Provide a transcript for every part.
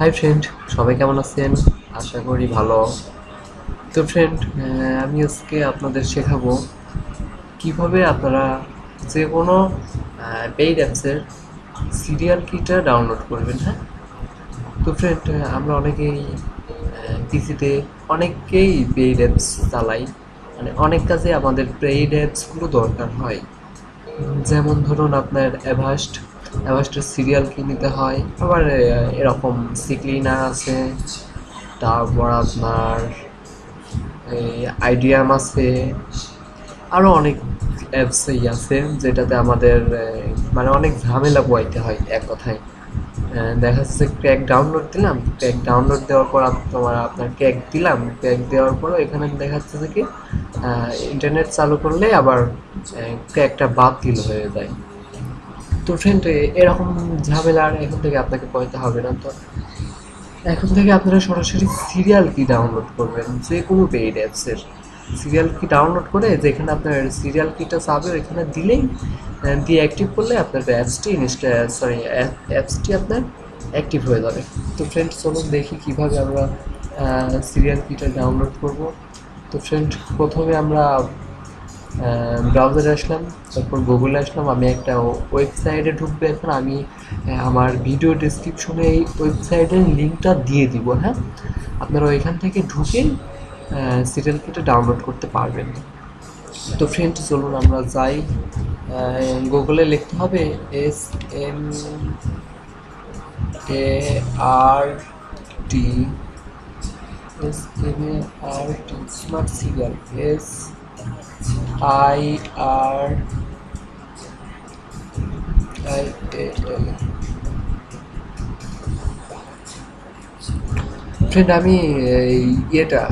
Hi friend সবাই কেমন আছেন? আশা করি ভালো। তো ফ্রেন্ড আমি আজকে আপনাদের শেখাবো কীভাবে আপনারা যে কোনো পেইড অ্যাপসের সিরিয়াল কিটা ডাউনলোড করবেন হ্যাঁ? তো ফ্রেন্ড আমরা অনেকেই পিসিতে অনেকেই পেইড অ্যাপস চালাই। মানে অনেক কাজে আমাদের পেইড অ্যাপসগুলো দরকার হয়। যেমন ধরুন আপনার অ্যাভাস্ট অ্যাভাস্টের সিরিয়াল কি নিতে হয়। আবার এরকম সিক্লিনার আছে, তারপর আপনার আইডিয়াম আছে আরও অনেক অ্যাপসই আছে, যেটাতে আমাদের মানে অনেক ঝামেলা পোয়াইতে হয়, এক কথায়। দেখা যাচ্ছে ক্র্যাক ডাউনলোড দিলাম ক্র্যাক ডাউনলোড দেওয়ার পর তোমার আপনার ক্র্যাক দিলাম ক্র্যাক দেওয়ার পরও এখানে দেখা যাচ্ছে যে কি ইন্টারনেট চালু করলে আবার ক্র্যাকটা বাতিল হয়ে যায়। তো ফ্রেন্ড এরকম ঝামেলা আর এখন থেকে আপনাকে পড়তে হবে না। তো এখন থেকে আপনারা সরাসরি সিরিয়াল কি ডাউনলোড করবেন? যে কোনো পেইড অ্যাপসের সিরিয়াল কি ডাউনলোড করে, যেখানে আপনার সিরিয়াল কিটা চাবে ওইখানে দিলেই দিয়ে অ্যাক্টিভ করলে আপনার অ্যাপসটি ইনস্টা সরি অ্যাপসটি আপনার অ্যাক্টিভ হয়ে যাবে। তো ফ্রেন্ড চলুন দেখি কীভাবে আমরা সিরিয়াল কিটা ডাউনলোড করব। তো ফ্রেন্ড প্রথমে আমরা ব্রাউজারে আসলাম, তারপর গুগলে আসলাম, আমি একটা ওয়েবসাইটে ঢুকবো এখন, আমি আমার ভিডিও ডিসক্রিপশনে এই ওয়েবসাইটের লিঙ্কটা দিয়ে দিব হ্যাঁ? আপনারা ওইখান থেকে ঢুকে সিরিয়াল কিটা ডাউনলোড করতে পারবেন। তো ফ্রেন্ড চলুন আমরা যাই গুগলে লিখতে হবে S M A R T S M A R T smart serial S I R I L friend আমি ইয়েটা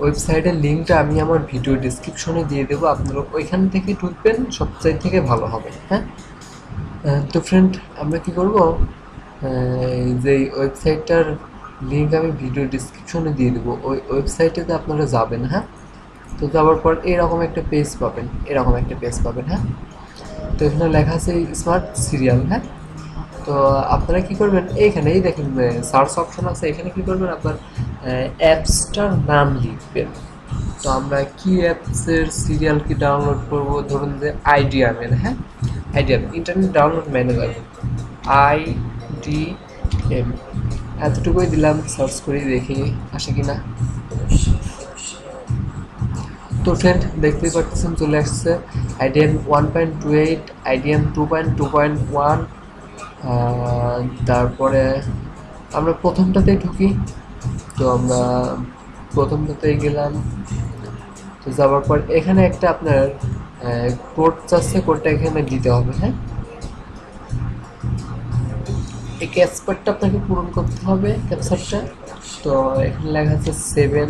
ওয়েবসাইটের লিঙ্কটা আমি আমার ভিডিও ডিসক্রিপশনে দিয়ে দেবো। আপনারা ওইখান থেকে ঢুকবেন, সবচাইতে থেকে ভালো হবে হ্যাঁ? তো ফ্রেন্ড আমরা কি করব? যে ওয়েবসাইটটার লিঙ্ক আমি ভিডিও ডিসক্রিপশনে দিয়ে দেবো। ওই ওয়েবসাইটেতে আপনারা যাবেন হ্যাঁ? তো যাওয়ার পর এরকম একটা পেজ পাবেন, এরকম একটা পেজ পাবেন হ্যাঁ? তো এখানে লেখা আছে স্মার্ট সিরিয়াল হ্যাঁ? তো আপনারা কি করবেন? এইখানে এই দেখেন সার্চ অপশন আছে। এখানে কি করবেন? আপনার অ্যাপসটার নাম লিখবেন। তো আমরা কি অ্যাপসের সিরিয়াল কি ডাউনলোড করব? ধরুন যে আইডিয়ামের হ্যাঁ? Idiom internet download manager I D M এতটুকুই দিলাম সার্চ করে, দেখি আসে কি না তো ফ্রেন্ড দেখতেই পাচ্ছেন চলে আসছে IDM one point two eight IDM two point two point one তারপরে আমরা প্রথমটাতেই ঢুকি। তো আমরা প্রথমটাতেই গেলাম। তো যাওয়ার পর এখানে একটা আপনার কোড চাচ্ছে কোডটা এখানে দিতে হবে হ্যাঁ? এই ক্যাপচারটা আপনাকে পূরণ করতে হবে ক্যাপচারটা তো এখানে লেখা আছে seven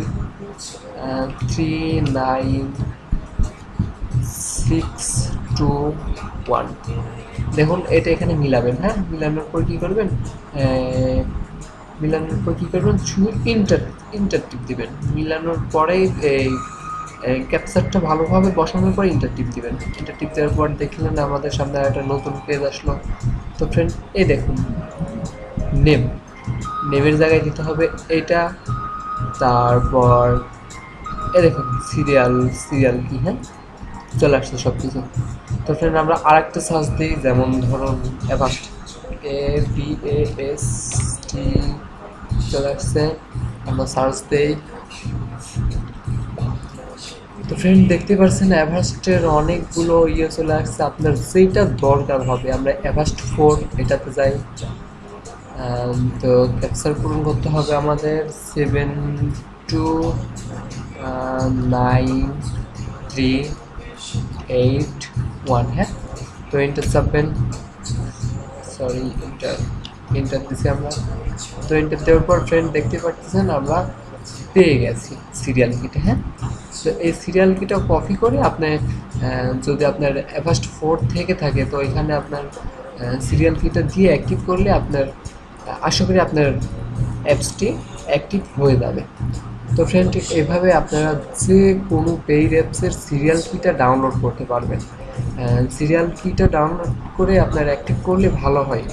three nine six two one দেখুন, এটা এখানে মিলাবেন হ্যাঁ? মিলানোর পর কী করবেন? মিলানোর পর কী করবেন? শুধু ইন্টার ইন্টারটিপ দিবেন। মিলানোর পরেই এই ক্যাপচারটা ভালোভাবে বসানোর পর ইন্টারটিপ দিবেন। ইন্টারটিপ দেওয়ার পর দেখলেন আমাদের সামনে একটা নতুন পেজ আসলো। তো ফ্রেন্ড এই দেখুন। নেম। নেমের জায়গায় দিতে হবে এইটা তারপর, এ দেখুন সিরিয়াল সিরিয়াল কি হ্যাঁ? চলে আসছে সব কিছু তো ফ্রেন্ড আমরা আরেকটা সার্চ দিই, যেমন ধরুন Avast A B A S T চলে আসছে। আমরা সার্চ দিই। তো ফ্রেন্ড দেখতে পাচ্ছেন অ্যাভাস্টের অনেকগুলো ইয়ে চলে আসছে। আপনার যেটা দরকার হবে, আমরা অ্যাভাস্ট ফোর এটাতে যাই। তো ক্যাপচার পূরণ করতে হবে আমাদের seven two nine three eight one হ্যাঁ? তো এন্টার চাপবেন। সরি এন্টার এন্টার দিছি আমরা। তো এন্টার দেওয়ার পর ফ্রেন্ড দেখতে পাচ্ছেন আমরা পেয়ে গেছি সিরিয়াল কিটা হ্যাঁ? তো এই সিরিয়াল কিটা কপি করে আপনি আহ, যদি আপনার ফার্স্ট ফোর থেকে থাকে তো এখানে আপনার সিরিয়াল কিটা দিয়ে অ্যাক্টিভ করলে আপনার আশা করি আপনার অ্যাপসটি অ্যাক্টিভ হয়ে যাবে। তো ফ্রেন্ড এভাবে আপনারা যে কোনো পেইড অ্যাপসের সিরিয়াল কিটা ডাউনলোড করতে পারবেন। সিরিয়াল কিটা ডাউনলোড করে আপনার অ্যাক্টিভ করলে ভালো হয়।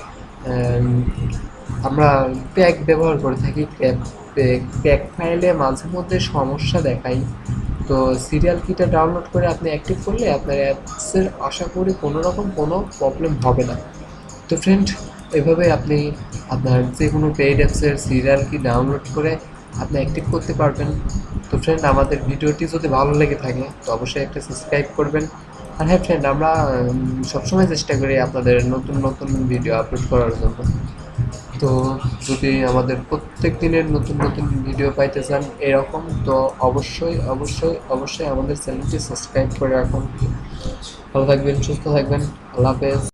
আমরা প্যাক ব্যবহার করে থাকি প্যাক ফাইলে মাঝে মধ্যে সমস্যা দেখাই। তো সিরিয়াল কিটা ডাউনলোড করে আপনি অ্যাক্টিভ করলে আপনার অ্যাপসের আশা করি কোনো রকম কোনো প্রবলেম হবে না। তো ফ্রেন্ড এভাবে আপনি আপনার যে কোনো পেইড অ্যাপসের সিরিয়াল কি ডাউনলোড করে আপনি অ্যাক্টিভ করতে পারবেন। তো ফ্রেন্ড আমাদের ভিডিওটি যদি ভালো লেগে থাকে, তো অবশ্যই একটা সাবস্ক্রাইব করবেন। আর হ্যাঁ ফ্রেন্ড আমরা সবসময় চেষ্টা করি আপনাদের নতুন নতুন ভিডিও আপলোড করার জন্য। তো যদি আমাদের প্রত্যেক দিনের নতুন নতুন ভিডিও পাইতে চান এরকম, তো অবশ্যই অবশ্যই অবশ্যই আমাদের চ্যানেলটি সাবস্ক্রাইব করে রাখুন। ভালো থাকবেন, সুস্থ থাকবেন। আল্লাহ হাফেজ।